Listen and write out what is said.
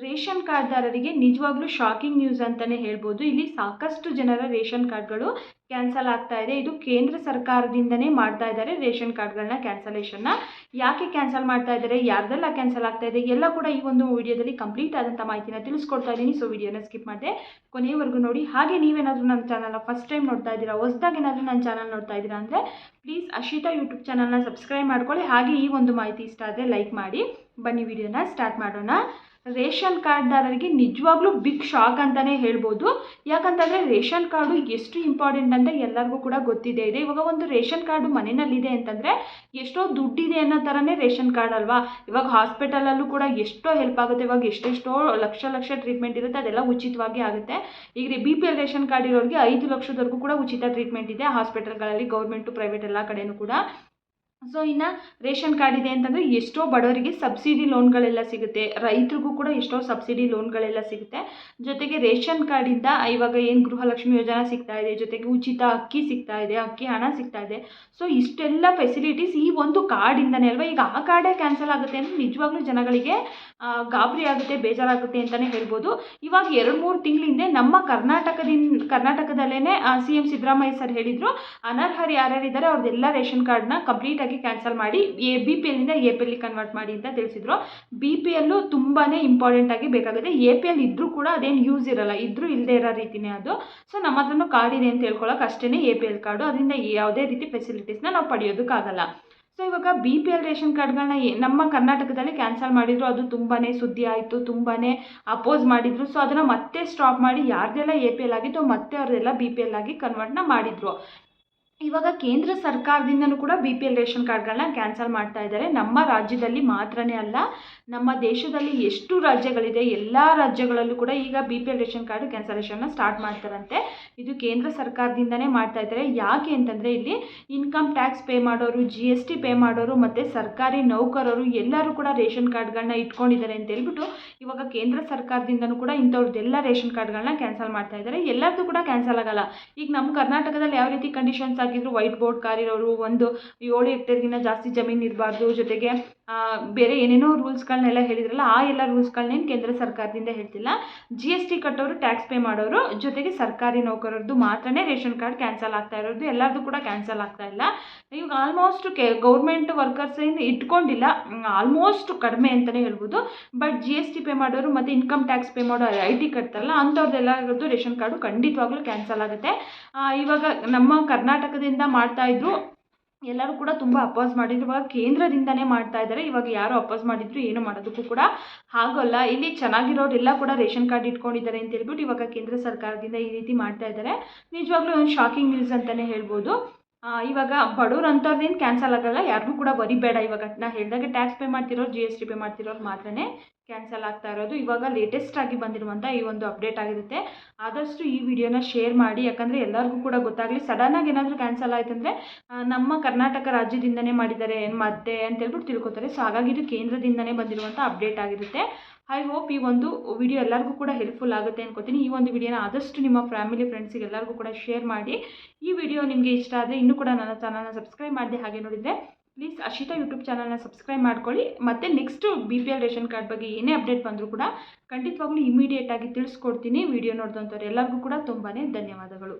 Ration ಕಾರ್ಡ್ದಾರರಿಗೆ ನಿಜವಾಗ್ಲೂ shocking news ಅಂತಲೇ ಹೇಳ್ಬೋದು. ಇಲ್ಲಿ ಸಾಕಷ್ಟು ಜನರ ರೇಷನ್ ಕಾರ್ಡ್ಗಳು ಕ್ಯಾನ್ಸಲ್ ಆಗ್ತಾ ಇದೆ. ಇದು ಕೇಂದ್ರ ಸರ್ಕಾರದಿಂದನೇ ಮಾಡ್ತಾ ಇದ್ದಾರೆ ರೇಷನ್ ಕಾರ್ಡ್ಗಳನ್ನ ಕ್ಯಾನ್ಸಲೇಷನ್ನ ಯಾಕೆ ಕ್ಯಾನ್ಸಲ್ ಮಾಡ್ತಾ ಇದ್ದಾರೆ? ಯಾರ್ದೆಲ್ಲ ಕ್ಯಾನ್ಸಲ್ ಆಗ್ತಾ ಇದೆ? ಎಲ್ಲ ಕೂಡ ಈ ಒಂದು ವಿಡಿಯೋದಲ್ಲಿ ಕಂಪ್ಲೀಟ್ ಆದಂಥ ಮಾಹಿತಿನ ತಿಳಿಸ್ಕೊಡ್ತಾ ಇದ್ದೀನಿ. ಸೊ ವಿಡಿಯೋನ ಸ್ಕಿಪ್ ಮಾಡಿದೆ ಕೊನೆಯವರೆಗೂ ನೋಡಿ. ಹಾಗೆ ನೀವೇನಾದರೂ ನನ್ನ ಚಾನಲ್ನ ಫಸ್ಟ್ ಟೈಮ್ ನೋಡ್ತಾ ಇದ್ದೀರಾ, ಹೊಸದಾಗಿ ಏನಾದರೂ ನನ್ನ ಚಾನಲ್ ನೋಡ್ತಾ ಇದ್ದೀರಾ ಅಂದರೆ ಪ್ಲೀಸ್ ಅಶಿತಾ ಯೂಟ್ಯೂಬ್ ಚಾನಲ್ನ ಸಬ್ಸ್ಕ್ರೈಬ್ ಮಾಡ್ಕೊಳ್ಳಿ. ಹಾಗೆ ಈ ಒಂದು ಮಾಹಿತಿ ಇಷ್ಟ ಆದರೆ ಲೈಕ್ ಮಾಡಿ. ಬನ್ನಿ, ವಿಡಿಯೋನ ಸ್ಟಾರ್ಟ್ ಮಾಡೋಣ. ರೇಷನ್ ಕಾರ್ಡ್ದಾರರಿಗೆ ನಿಜವಾಗ್ಲೂ ಬಿಗ್ ಶಾಕ್ ಅಂತಲೇ ಹೇಳ್ಬೋದು. ಯಾಕಂತಂದರೆ ರೇಷನ್ ಕಾರ್ಡು ಎಷ್ಟು ಇಂಪಾರ್ಟೆಂಟ್ ಅಂತ ಎಲ್ಲರಿಗೂ ಕೂಡ ಗೊತ್ತಿದೆ. ಇದೆ, ಇವಾಗ ಒಂದು ರೇಷನ್ ಕಾರ್ಡು ಮನೆಯಲ್ಲಿದೆ ಅಂತಂದರೆ ಎಷ್ಟೋ ದುಡ್ಡಿದೆ ಅನ್ನೋ ಥರನೇ ರೇಷನ್ ಕಾರ್ಡ್ ಅಲ್ವಾ? ಇವಾಗ ಹಾಸ್ಪಿಟಲಲ್ಲೂ ಕೂಡ ಎಷ್ಟೋ ಹೆಲ್ಪ್ ಆಗುತ್ತೆ. ಇವಾಗ ಎಷ್ಟೆಷ್ಟೋ ಲಕ್ಷ ಲಕ್ಷ ಟ್ರೀಟ್ಮೆಂಟ್ ಇರುತ್ತೆ. ಅದೆಲ್ಲ ಉಚಿತವಾಗಿ ಆಗುತ್ತೆ. ಈಗ B P L ration card ಇರೋರಿಗೆ ಐದು ಲಕ್ಷದವರೆಗೂ ಕೂಡ ಉಚಿತ ಟ್ರೀಟ್ಮೆಂಟ್ ಇದೆ. ಹಾಸ್ಪಿಟಲ್ಗಳಲ್ಲಿ ಗೌರ್ಮೆಂಟು, ಪ್ರೈವೇಟ್ ಎಲ್ಲ ಕಡೆಯೂ ಕೂಡ. ಸೊ ಇನ್ನು ರೇಷನ್ ಕಾರ್ಡ್ ಇದೆ ಅಂತಂದರೆ ಎಷ್ಟೋ ಬಡವರಿಗೆ ಸಬ್ಸಿಡಿ ಲೋನ್ಗಳೆಲ್ಲ ಸಿಗುತ್ತೆ. ರೈತರಿಗೂ ಕೂಡ ಎಷ್ಟೋ ಸಬ್ಸಿಡಿ ಲೋನ್ಗಳೆಲ್ಲ ಸಿಗುತ್ತೆ. ಜೊತೆಗೆ ರೇಷನ್ ಕಾರ್ಡಿಂದ ಇವಾಗ ಏನು ಗೃಹಲಕ್ಷ್ಮಿ ಯೋಜನಾ ಸಿಗ್ತಾ ಇದೆ, ಜೊತೆಗೆ ಉಚಿತ ಅಕ್ಕಿ ಸಿಗ್ತಾ ಇದೆ, ಅಕ್ಕಿ ಹಣ ಸಿಗ್ತಾ ಇದೆ. ಸೊ ಇಷ್ಟೆಲ್ಲ ಫೆಸಿಲಿಟೀಸ್ ಈ ಒಂದು ಕಾರ್ಡಿಂದನೇ ಅಲ್ವಾ? ಈಗ ಆ ಕಾರ್ಡೇ ಕ್ಯಾನ್ಸಲ್ ಆಗುತ್ತೆ ಅಂದರೆ ನಿಜವಾಗ್ಲೂ ಜನಗಳಿಗೆ ಗಾಬರಿ ಆಗುತ್ತೆ, ಬೇಜಾರಾಗುತ್ತೆ ಅಂತಲೇ ಹೇಳ್ಬೋದು. ಇವಾಗ ಎರಡು ಮೂರು ತಿಂಗಳಿಂದೆ ನಮ್ಮ ಕರ್ನಾಟಕದಿಂದ ಕರ್ನಾಟಕದಲ್ಲೇ ಸಿ ಎಂ ಸಿದ್ದರಾಮಯ್ಯ ಸರ್ ಹೇಳಿದರು, ಅನರ್ಹರು ಯಾರ್ಯಾರಿದ್ದಾರೆ ಅವ್ರದ್ದೆಲ್ಲ ರೇಷನ್ ಕಾರ್ಡ್ನ ಕಂಪ್ಲೀಟಾಗಿ ಕ್ಯಾನ್ಸಲ್ ಮಾಡಿ, ಎ ಬಿ ಪಿ ಎಲ್ಲಿಂದ ಎ ಪಿ ಎಲ್ಲಿ ಕನ್ವರ್ಟ್ ಮಾಡಿ ಅಂತ ತಿಳಿಸಿದ್ರು. ಬಿ ಪಿ ಎಲ್ಲು ತುಂಬಾ ಇಂಪಾರ್ಟೆಂಟ್ ಆಗಿ ಬೇಕಾಗುತ್ತೆ. ಎ ಪಿ ಎಲ್ ಇದ್ರೂ ಕೂಡ ಅದೇನು ಯೂಸ್ ಇರಲ್ಲ, ಇದ್ರೂ ಇಲ್ಲದೆ ಇರೋ ರೀತಿನೇ ಅದು. ಸೊ ನಮ್ಮ ಹತ್ರನೂ ಕಾರ್ಡ್ ಇದೆ ಅಂತ ಹೇಳ್ಕೊಳಕ್ಕೆ ಅಷ್ಟೇ ಎ ಪಿ ಎಲ್ ಕಾರ್ಡು ಅದರಿಂದ ಯಾವುದೇ ರೀತಿ ಫೆಸಿಲಿಟೀಸ್ನ ನಾವು ಪಡೆಯೋದಕ್ಕಾಗಲ್ಲ. ಸೊ ಇವಾಗ ಬಿ ಪಿ ಎಲ್ ರೇಷನ್ ಕಾರ್ಡ್ಗಳನ್ನ ನಮ್ಮ ಕರ್ನಾಟಕದಲ್ಲಿ ಕ್ಯಾನ್ಸಲ್ ಮಾಡಿದ್ರು. ಅದು ತುಂಬಾ ಸುದ್ದಿ ಆಯಿತು ತುಂಬಾ ಅಪೋಸ್ ಮಾಡಿದ್ರು. ಸೊ ಅದನ್ನು ಮತ್ತೆ ಸ್ಟಾಪ್ ಮಾಡಿ ಯಾರ್ದೆಲ್ಲ ಎ ಪಿ ಎಲ್ ಆಗಿತ್ತು ಮತ್ತೆ ಅವ್ರದ್ದೆಲ್ಲ ಬಿ ಪಿ ಎಲ್ ಆಗಿ ಕನ್ವರ್ಟ್ನ ಮಾಡಿದರು. ಇವಾಗ ಕೇಂದ್ರ ಸರ್ಕಾರದಿಂದನೂ ಕೂಡ ಬಿ ಪಿ ಎಲ್ ರೇಷನ್ ಕಾರ್ಡ್ಗಳನ್ನ ಕ್ಯಾನ್ಸಲ್ ಮಾಡ್ತಾ ಇದ್ದಾರೆ. ನಮ್ಮ ರಾಜ್ಯದಲ್ಲಿ ಮಾತ್ರನೇ ಅಲ್ಲ, ನಮ್ಮ ದೇಶದಲ್ಲಿ ಎಷ್ಟು ರಾಜ್ಯಗಳಿದೆ, ಎಲ್ಲ ರಾಜ್ಯಗಳಲ್ಲೂ ಕೂಡ ಈಗ B P L ration card ಕ್ಯಾನ್ಸಲೇಷನ್ನ start ಮಾಡ್ತಾರಂತೆ. ಇದು ಕೇಂದ್ರ ಸರ್ಕಾರದಿಂದನೇ ಮಾಡ್ತಾ ಇದ್ದಾರೆ. ಯಾಕೆ ಅಂತಂದರೆ ಇಲ್ಲಿ ಇನ್ಕಮ್ ಟ್ಯಾಕ್ಸ್ ಪೇ ಮಾಡೋರು ಜಿ ಎಸ್ ಟಿ ಪೇ ಮಾಡೋರು ಮತ್ತು ಸರ್ಕಾರಿ ನೌಕರರು ಎಲ್ಲರೂ ಕೂಡ ರೇಷನ್ ಕಾರ್ಡ್ಗಳನ್ನ ಇಟ್ಕೊಂಡಿದ್ದಾರೆ ಅಂತ ಹೇಳ್ಬಿಟ್ಟು ಇವಾಗ ಕೇಂದ್ರ ಸರ್ಕಾರದಿಂದನೂ ಕೂಡ ಇಂಥವ್ರದ್ದೆಲ್ಲ ರೇಷನ್ ಕಾರ್ಡ್ಗಳನ್ನ ಕ್ಯಾನ್ಸಲ್ ಮಾಡ್ತಾ ಇದ್ದಾರೆ. ಎಲ್ಲರದ್ದು ಕೂಡ ಕ್ಯಾನ್ಸಲ್ ಆಗಲ್ಲ. ಈಗ ನಮ್ಮ ಕರ್ನಾಟಕದಲ್ಲಿ ಯಾವ ರೀತಿ ಕಂಡೀಷನ್ಸ್ ಆಗಿದ್ರು ವೈಟ್ ಬೋರ್ಡ್ ಕಾರಿರೋರು ಒಂದು ಏಳು ಹೆಕ್ಟೇರ್ಗಿಂತ ಜಾಸ್ತಿ ಜಮೀನು ಇರಬಾರ್ದು. ಜೊತೆಗೆ ಬೇರೆ ಏನೇನೋ ರೂಲ್ಸ್ಗಳನ್ನೆಲ್ಲ ಹೇಳಿದ್ರಲ್ಲ, ಆ ಎಲ್ಲ ರೂಲ್ಸ್ಗಳನ್ನೇನು ಕೇಂದ್ರ ಸರ್ಕಾರದಿಂದ ಹೇಳ್ತಿಲ್ಲ. ಜಿ ಎಸ್ ಟಿ ಕಟ್ಟೋರು ಟ್ಯಾಕ್ಸ್ ಪೇ ಮಾಡೋರು, ಜೊತೆಗೆ ಸರ್ಕಾರಿ ನೌಕರರದ್ದು ಮಾತ್ರನೇ ರೇಷನ್ ಕಾರ್ಡ್ ಕ್ಯಾನ್ಸಲ್ ಆಗ್ತಾ ಇರೋದು. ಎಲ್ಲರದ್ದು ಕೂಡ ಕ್ಯಾನ್ಸಲ್ ಆಗ್ತಾ ಇಲ್ಲ. ಇವಾಗ ಆಲ್ಮೋಸ್ಟ್ ಕೆ ಗೌರ್ಮೆಂಟ್ ವರ್ಕರ್ಸ್ ಏನು ಇಟ್ಕೊಂಡಿಲ್ಲ. ಆಲ್ಮೋಸ್ಟ್ ಕಡಿಮೆ ಅಂತಲೇ ಹೇಳ್ಬೋದು. But G S T pay ಮಾಡೋರು ಮತ್ತು ಇನ್ಕಮ್ ಟ್ಯಾಕ್ಸ್ ಪೇ ಮಾಡೋ ಐ ಟಿ ಕಟ್ತಾರಲ್ಲ ಅಂಥವ್ರದ್ದೆಲ್ಲರದ್ದು ರೇಷನ್ ಕಾರ್ಡು ಖಂಡಿತವಾಗ್ಲೂ ಕ್ಯಾನ್ಸಲ್ ಆಗುತ್ತೆ. ಇವಾಗ ನಮ್ಮ ಕರ್ನಾಟಕದಿಂದ ಮಾಡ್ತಾ ಇದ್ರು. ಎಲ್ಲರೂ ಕೂಡ ತುಂಬ ಅಪೋಸ್ ಮಾಡಿದ್ರು. ಇವಾಗ ಕೇಂದ್ರದಿಂದನೇ ಮಾಡ್ತಾ ಇದ್ದಾರೆ. ಇವಾಗ ಯಾರು ಅಪೋಸ್ ಮಾಡಿದ್ರು ಏನು ಮಾಡೋದಕ್ಕೂ ಕೂಡ ಆಗೋಲ್ಲ. ಇಲ್ಲಿ ಚೆನ್ನಾಗಿರೋರೆಲ್ಲ ಕೂಡ ರೇಷನ್ ಕಾರ್ಡ್ ಇಟ್ಕೊಂಡಿದ್ದಾರೆ ಅಂತ ಹೇಳ್ಬಿಟ್ಟು ಇವಾಗ ಕೇಂದ್ರ ಸರ್ಕಾರದಿಂದ ಈ ರೀತಿ ಮಾಡ್ತಾ ಇದ್ದಾರೆ. ನಿಜವಾಗ್ಲೂ ಒಂದು ಶಾಕಿಂಗ್ ನ್ಯೂಸ್ ಅಂತಲೇ ಹೇಳ್ಬೋದು. ಇವಾಗ ಬಡವ್ರು ಅಂಥವ್ರದ್ದೇನು ಕ್ಯಾನ್ಸಲ್ ಆಗಲ್ಲ, ಯಾರಿಗೂ ಕೂಡ ಬರಿಬೇಡ. ಇವಾಗ ನಾ ಹೇಳಿದಾಗೆ ಟ್ಯಾಕ್ಸ್ ಪೇ ಮಾಡ್ತಿರೋರು ಜಿ ಎಸ್ ಟಿ ಪೇ ಮಾಡ್ತಿರೋರು ಮಾತ್ರನೇ ಕ್ಯಾನ್ಸಲ್ ಆಗ್ತಾ ಇರೋದು. ಇವಾಗ ಲೇಟೆಸ್ಟ್ ಆಗಿ ಬಂದಿರುವಂಥ ಈ ಒಂದು ಅಪ್ಡೇಟ್ ಆಗಿರುತ್ತೆ. ಆದಷ್ಟು ಈ ವಿಡಿಯೋನ ಶೇರ್ ಮಾಡಿ. ಯಾಕಂದರೆ ಎಲ್ಲರಿಗೂ ಕೂಡ ಗೊತ್ತಾಗಲಿ ಸಡನ್ನಾಗಿ ಏನಾದರೂ ಕ್ಯಾನ್ಸಲ್ ಆಯ್ತಂದರೆ ನಮ್ಮ ಕರ್ನಾಟಕ ರಾಜ್ಯದಿಂದನೇ ಮಾಡಿದ್ದಾರೆ ಮತ್ತೆ ಅಂತ ಹೇಳ್ಬಿಟ್ಟು ತಿಳ್ಕೊತಾರೆ. ಸೊ ಹಾಗಾಗಿ ಇದು ಕೇಂದ್ರದಿಂದನೇ ಬಂದಿರುವಂಥ ಅಪ್ಡೇಟ್ ಆಗಿರುತ್ತೆ. ಐ ಹೋಪ್ ಈ ಒಂದು ವಿಡಿಯೋ ಎಲ್ಲರಿಗೂ ಕೂಡ ಹೆಲ್ಪ್ಫುಲ್ ಆಗುತ್ತೆ ಅನ್ಕೋತೀನಿ. ಈ ಒಂದು ವಿಡಿಯೋನ ಆದಷ್ಟು ನಿಮ್ಮ ಫ್ಯಾಮಿಲಿ ಫ್ರೆಂಡ್ಸಿಗೆ ಎಲ್ಲರಿಗೂ ಕೂಡ ಶೇರ್ ಮಾಡಿ. ಈ ವಿಡಿಯೋ ನಿಮಗೆ ಇಷ್ಟ ಆದರೆ ಇನ್ನೂ ಕೂಡ ನನ್ನ ಚಾನಲ್ನ ಸಬ್ಸ್ಕ್ರೈಬ್ ಮಾಡಿದೆ ಹಾಗೆ ನೋಡಿದರೆ ಪ್ಲೀಸ್ ಅಶಿತಾ ಯೂಟ್ಯೂಬ್ ಚಾನಲ್ನ ಸಬ್ಸ್ಕ್ರೈಬ್ ಮಾಡ್ಕೊಳ್ಳಿ. ಮತ್ತು next B P L ration card ಬಗ್ಗೆ ಏನೇ ಅಪ್ಡೇಟ್ ಬಂದರೂ ಕೂಡ ಖಂಡಿತವಾಗ್ಲೂ ಇಮಿಡಿಯೇಟಾಗಿ ತಿಳಿಸ್ಕೊಡ್ತೀನಿ. ವಿಡಿಯೋ ನೋಡಿದಂಥವ್ರು ಎಲ್ಲರಿಗೂ ಕೂಡ ತುಂಬಾ ಧನ್ಯವಾದಗಳು.